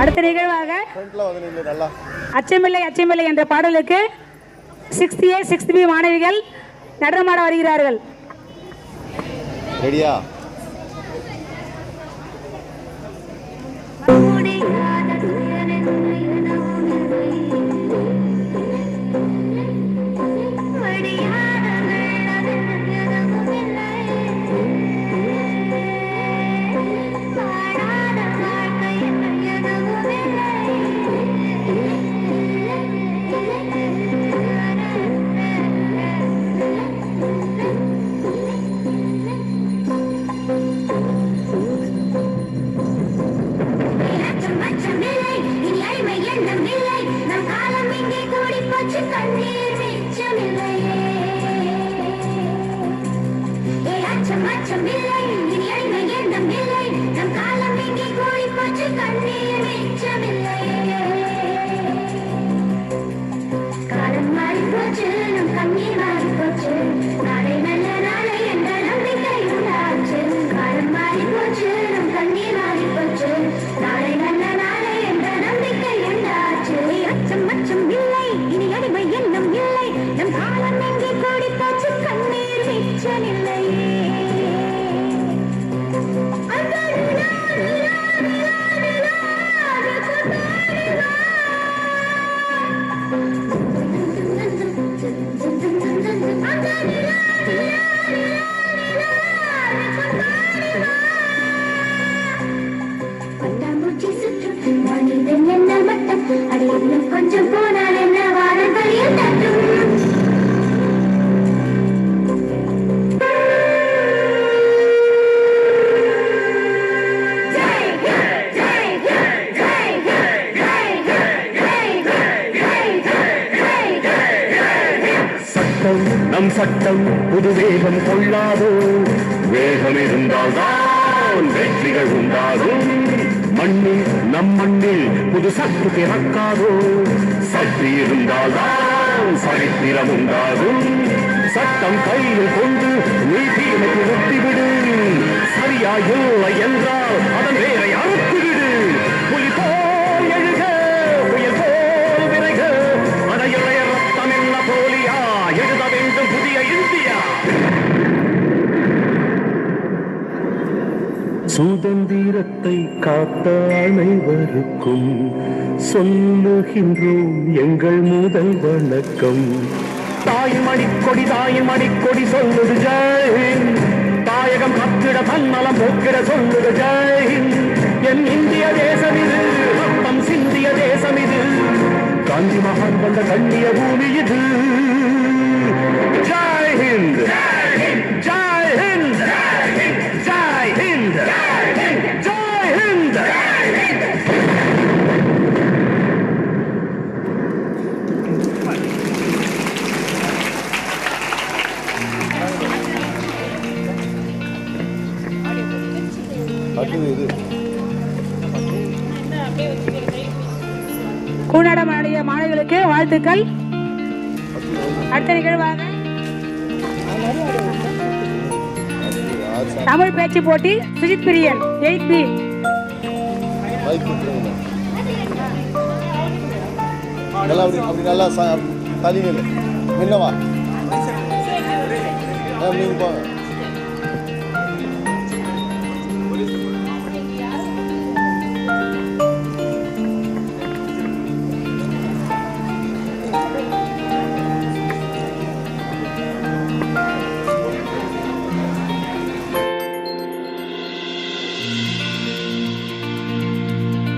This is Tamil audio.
அடுத்த நிகழ்வாக அச்சமில்லை அச்சமில்லை என்ற பாடலுக்கு சிக்ஸ்த் ஏ சிக்ஸ்த் பி மாணவிகள் நடனமாட வருகிறார்கள். ரெடியா முடியாத அச்சம் அச்சம் இனி அடிமை எண்ணம் இல்லை நம் காலம் இங்கே கூடி போச்சு கண்ணீர் மிச்சமில்லையே காலம் மாறி போச்சு நம் கண்ணீர் மாறி போச்சு நாளை நல்ல நாளை என்ற நம்பிக்கை உண்டாச்சு காலம் மாறி போச்சு நம் கண்ணீர் மாறி போச்சு நாளை நல்ல நாளை என்ற நம்பிக்கை உண்டாச்சு அச்சம் அச்சம் இல்லை இனி அடிமை எண்ணம் இல்லை நம் காலம் கூடி போச்சு கண்ணீர் கொஞ்சம் போனால் என்ன வாரங்களில் தட்டும் நம் சட்டம் புது வேகம் கொள்ளாதோ. வேகம் இருந்தால்தான் வெற்றிகள் உண்டாகும். மண்ணில் நம் மண்ணில் புது சத்து பிறக்காதோ. சற்று இருந்தால் தான் சரித்திரம் உண்டாகும். சட்டம் கையில் கொண்டு நீதியை நிறுத்திவிடு சரியா இல்லை என்றால் அதன் வேற அறுத்துவிடு சுதந்திரத்தை காத்த அனைவருக்கும் சொல்லுகின்றோம் எங்கள் முதல் வணக்கம். தாய்மணி கொடி தாய்மணி கொடி சொல்லுது ஜெயின் தாயகம் கத்திட தன்னலம் போக்கிட சொல்லுது ஜெயின் என் இந்திய தேசம் இது ரத்தம் சிந்திய தேசம் இது. காந்தி மகான் கொண்ட கண்ணிய பூமி இது. அடுத்தது மாணவர்களுக்கு ஆடிய வாழ்த்துக்கள். அடுத்த நிகழ்வாக தமிழ் பேச்சு போட்டி சுஜித் பிரியன் எயிட் பி. நல்லா அப்படி அப்படி நல்லா நீங்கள் போங்க